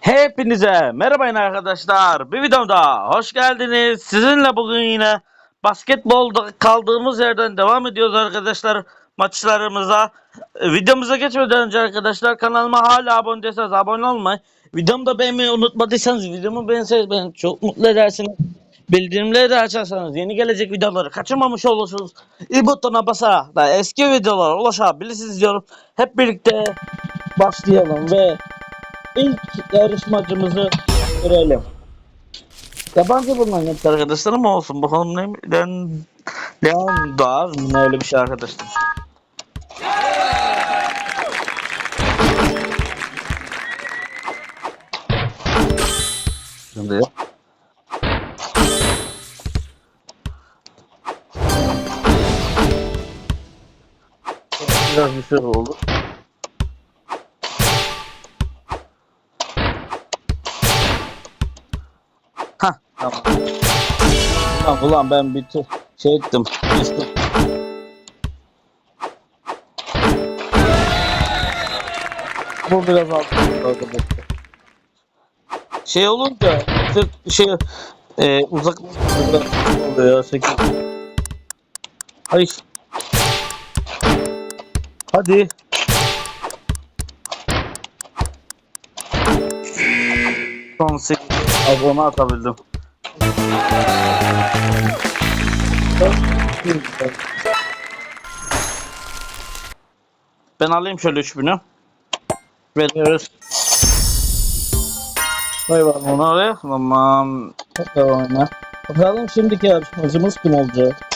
Hepinize merhaba yine arkadaşlar. Bir videomda hoş geldiniz. Sizinle bugün yine basketbolda kaldığımız yerden devam ediyoruz arkadaşlar maçlarımıza. E, Videomuza geçmeden önce arkadaşlar kanalıma hala abone değilseniz abone olmayı, videomu da beğenmeyi unutmadıysanız videomu beğenseniz beni çok mutlu edersiniz. Bildirimleri de açarsanız yeni gelecek videoları kaçırmamış olursunuz. İyi butona basarak da eski videolara ulaşabilirsiniz diyorum. Hep birlikte başlayalım ve ilk yarışmacımızı görelim. Yabancı bulunan hepsi arkadaşlar ama olsun. Bakalım ne? Leon, Leon mı? Ne öyle bir şey arkadaşlar. Şimdi Biraz bir şey oldu. Ulan, ben bir tür şey ettim. Kestim. Bu biraz altı. Şey olunca sırf şey e, uzak biraz oluyor ya. Ay. Hadi. Son 8 abone atabildim. Ben alayım şöyle 3000'ü. Veriyoruz. Var bunu oraya. Tamam. Devam Bakalım şimdiki yarışmacımız kim olacak?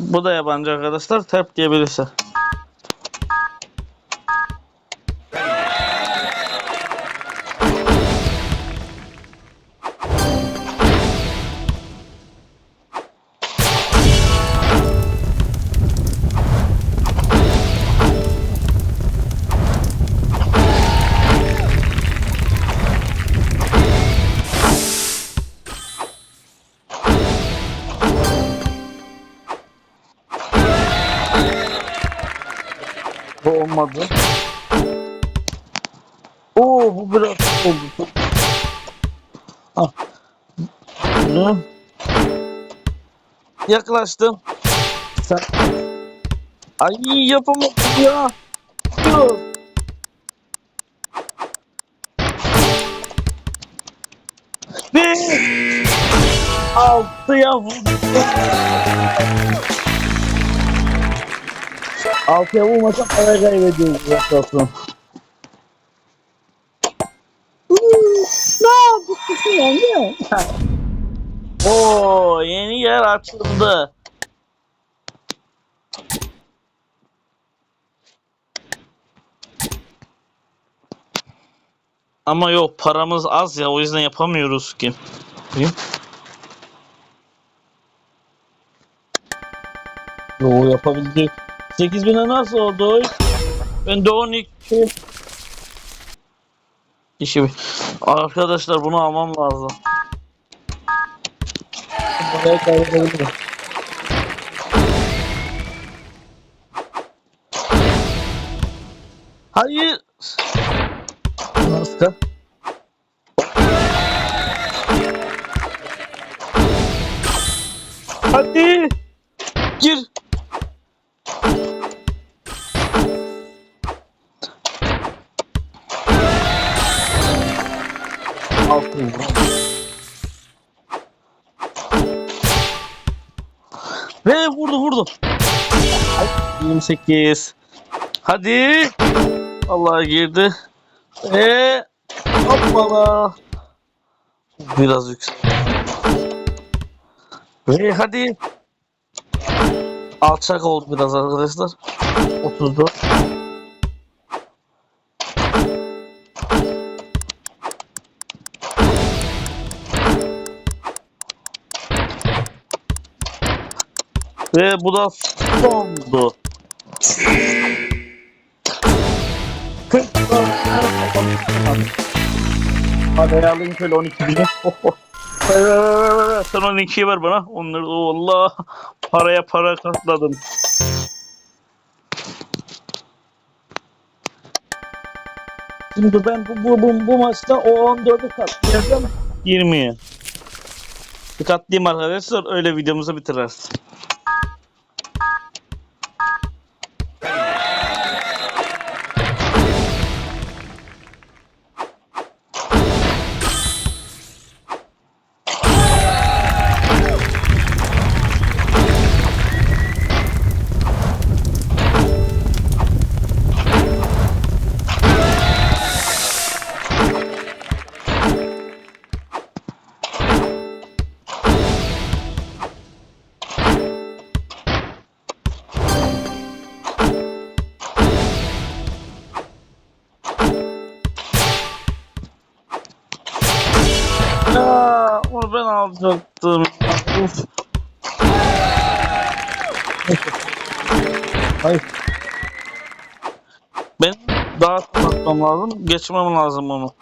Bu da yabancı arkadaşlar. Terp diye birisi. Olmadı. Oo bu biraz oldu. Ah. Hı. Yaklaştım. Sen... Ay yapamadım ya. Dur. Bir. Altıya vurdum. Altıya vurmasam para kaybediyoruz biraz olsun. Ne yapıyorsun yani? Oo yeni yer açıldı. Ama yok paramız az ya o yüzden yapamıyoruz ki. Bakayım. Yo yapabildik. 8000'e nasıl oldu? Ben de 12 kişi. Arkadaşlar bunu almam lazım. Buraya. Hayır. Nasıl? Hadi. 28. Hadi. Allah girdi. Ve hoppala. Biraz yüksek. Ve hadi. Alçak oldu biraz arkadaşlar. 34. Ve bu da sondu. 44. Hadi alayım şöyle 12 bini. Oh, oh. Sen 12'yi ver bana. Onları oh Allah. Paraya para katladım. Şimdi ben bu, bu, bu, bu maçta o 14'ü katlayacağım 20'ye. Bir katlayayım arkadaşlar öyle videomuzu bitiririz. Onu ben alacaktım. Uf. Hayır. Ben daha atmam lazım. Geçmem lazım onu.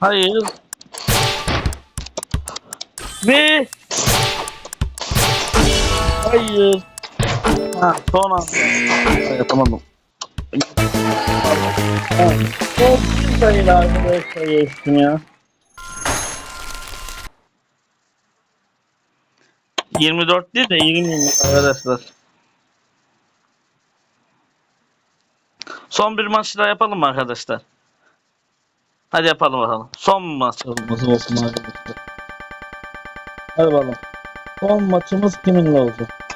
Hayır. Ve Hayır. Ha, son anda. Hayır, yapamadım. O bir sayıyla arkadaşlar geçtim ya. 24 değil de 20 arkadaşlar. Son bir maç daha yapalım mı arkadaşlar? Hadi yapalım bakalım. Son maçımız olsun arkadaşlar. Hadi bakalım. Son maçımız kiminle olacak?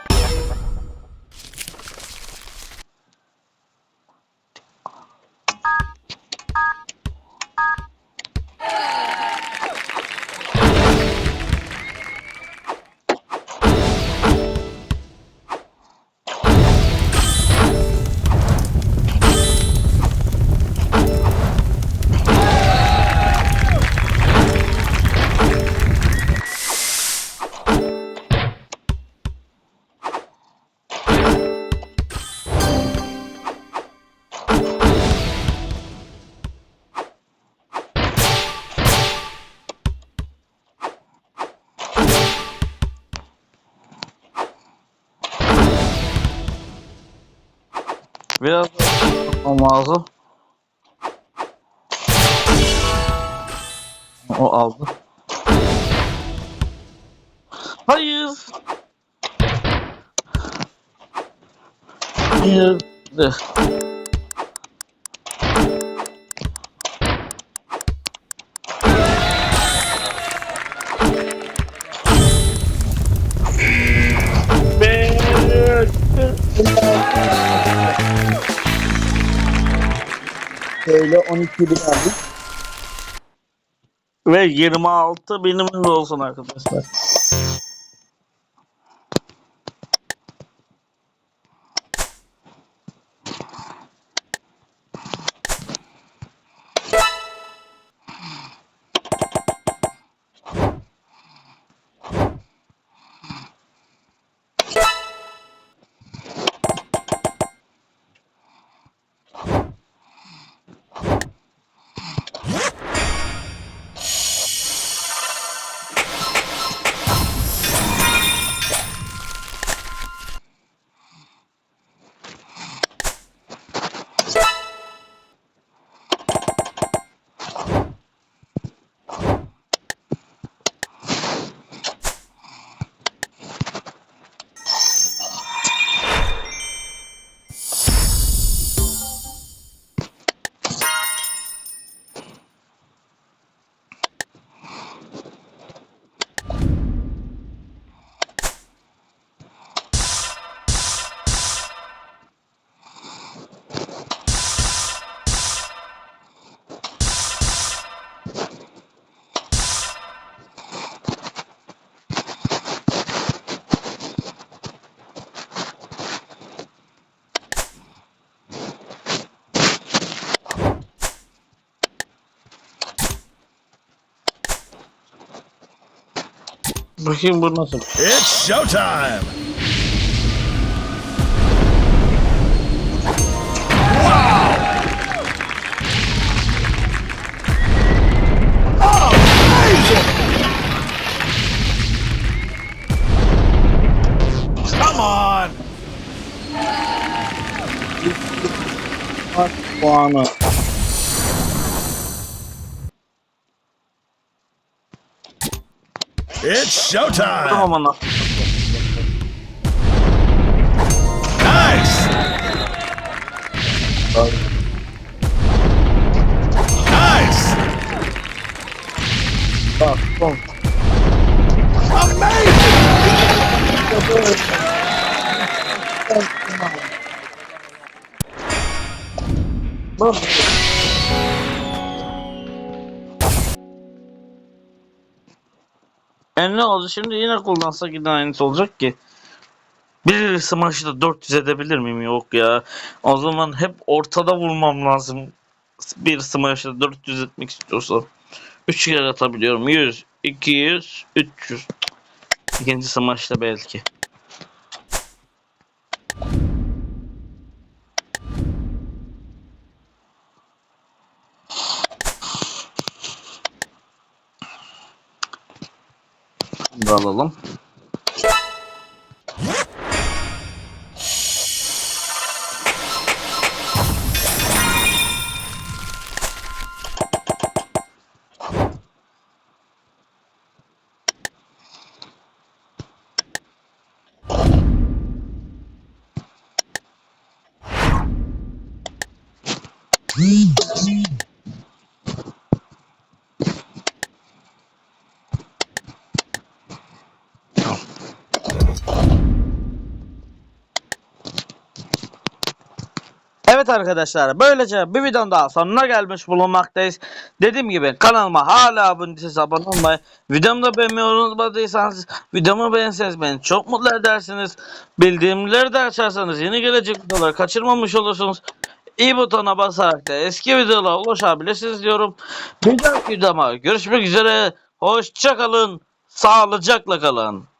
Biraz yapmam lazım. O aldı. Hayır. Hayır. De. Şöyle 12 bir aldık. Ve 26 benim olsun arkadaşlar. It's showtime. Wow! Oh, Come on! It's showtime! Tamam ana. Nice! Nice! Bak, son. Amazing! Bak. E ne oldu şimdi yine kullansak yine aynısı olacak ki. Birisi maçı da 400 edebilir miyim? Yok ya. O zaman hep ortada vurmam lazım. Bir smaçta 400 etmek istiyorsam. 3 kere atabiliyorum. 100, 200, 300. İkinci smaçta belki. Bunu alalım. Evet arkadaşlar böylece bir videonun daha sonuna gelmiş bulunmaktayız. Dediğim gibi kanalıma hala abone değilseniz abone olmayı, videomu da beğenmeyi unutmadıysanız videomu beğenseniz beni çok mutlu edersiniz. Bildirimleri de açarsanız yeni gelecek videoları kaçırmamış olursunuz. İyi butona basarak da eski videolara ulaşabilirsiniz diyorum. Bir dahaki videoma görüşmek üzere. Hoşçakalın. Sağlıcakla kalın.